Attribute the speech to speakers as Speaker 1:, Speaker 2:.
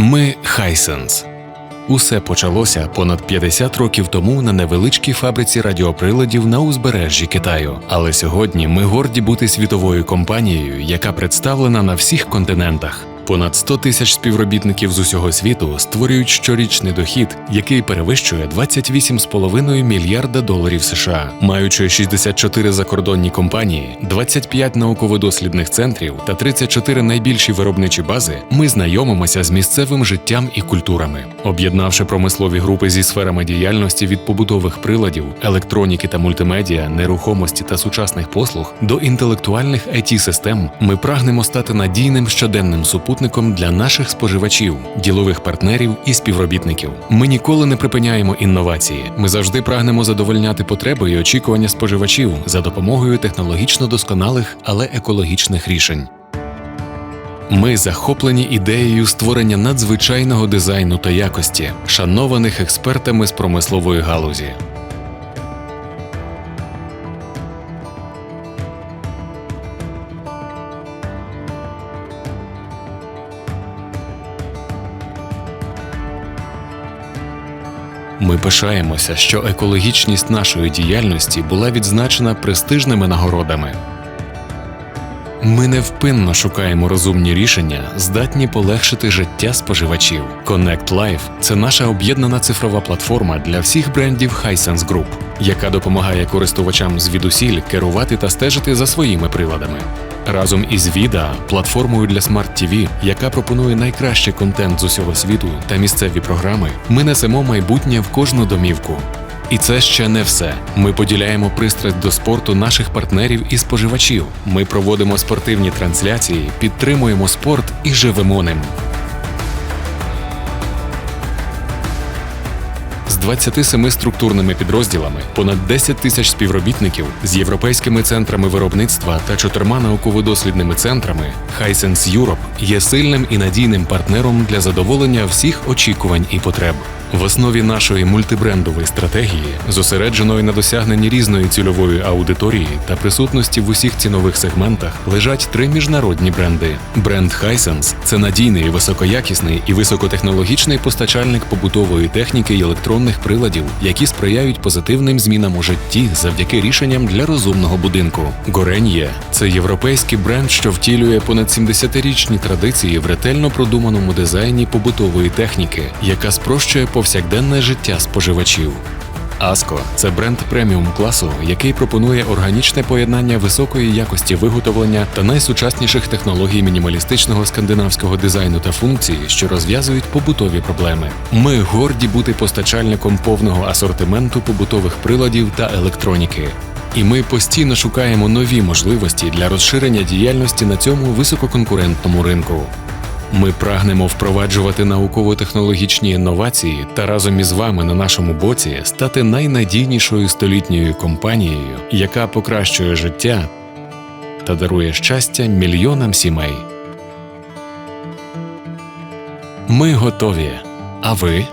Speaker 1: Ми Хайсенс. Усе почалося понад 50 років тому на невеличкій фабриці радіоприладів на узбережжі Китаю. Але сьогодні ми горді бути світовою компанією, яка представлена на всіх континентах. Понад 100 тисяч співробітників з усього світу створюють щорічний дохід, який перевищує 28,5 мільярда доларів США, маючи 64 закордонні компанії, 25 науково-дослідних центрів та 34 найбільші виробничі бази. Ми знайомимося з місцевим життям і культурами, об'єднавши промислові групи зі сферами діяльності від побутових приладів, електроніки та мультимедіа, нерухомості та сучасних послуг до інтелектуальних it систем Ми прагнемо стати надійним щоденним супутником для наших споживачів, ділових партнерів і співробітників. Ми ніколи не припиняємо інновації. Ми завжди прагнемо задовольняти потреби і очікування споживачів за допомогою технологічно досконалих, але екологічних рішень. Ми захоплені ідеєю створення надзвичайного дизайну та якості, шанованих експертами з промислової галузі. Ми пишаємося, що екологічність нашої діяльності була відзначена престижними нагородами. Ми невпинно шукаємо розумні рішення, здатні полегшити життя споживачів. Connect Life – це наша об'єднана цифрова платформа для всіх брендів Hisense Group, яка допомагає користувачам звідусіль керувати та стежити за своїми приладами. Разом із Vida – платформою для Smart TV, яка пропонує найкращий контент з усього світу та місцеві програми, ми несемо майбутнє в кожну домівку. І це ще не все. Ми поділяємо пристрасть до спорту наших партнерів і споживачів. Ми проводимо спортивні трансляції, підтримуємо спорт і живемо ним. З 27 структурними підрозділами, понад 10 тисяч співробітників з європейськими центрами виробництва та чотирма науково-дослідними центрами, Hisense Europe є сильним і надійним партнером для задоволення всіх очікувань і потреб. В основі нашої мультибрендової стратегії, зосередженої на досягненні різної цільової аудиторії та присутності в усіх цінових сегментах, лежать три міжнародні бренди. Бренд Hisense – це надійний, високоякісний і високотехнологічний постачальник побутової техніки й електронних приладів, які сприяють позитивним змінам у житті завдяки рішенням для розумного будинку. Горен'є – це європейський бренд, що втілює понад 70-річні традиції в ретельно продуманому дизайні побутової техніки, яка спрощує повсякденне життя споживачів. Аско це бренд преміум класу, який пропонує органічне поєднання високої якості виготовлення та найсучасніших технологій мінімалістичного скандинавського дизайну та функцій, що розв'язують побутові проблеми. Ми горді бути постачальником повного асортименту побутових приладів та електроніки. І ми постійно шукаємо нові можливості для розширення діяльності на цьому висококонкурентному ринку. Ми прагнемо впроваджувати науково-технологічні інновації та разом із вами на нашому боці стати найнадійнішою столітньою компанією, яка покращує життя та дарує щастя мільйонам сімей. Ми готові. А ви?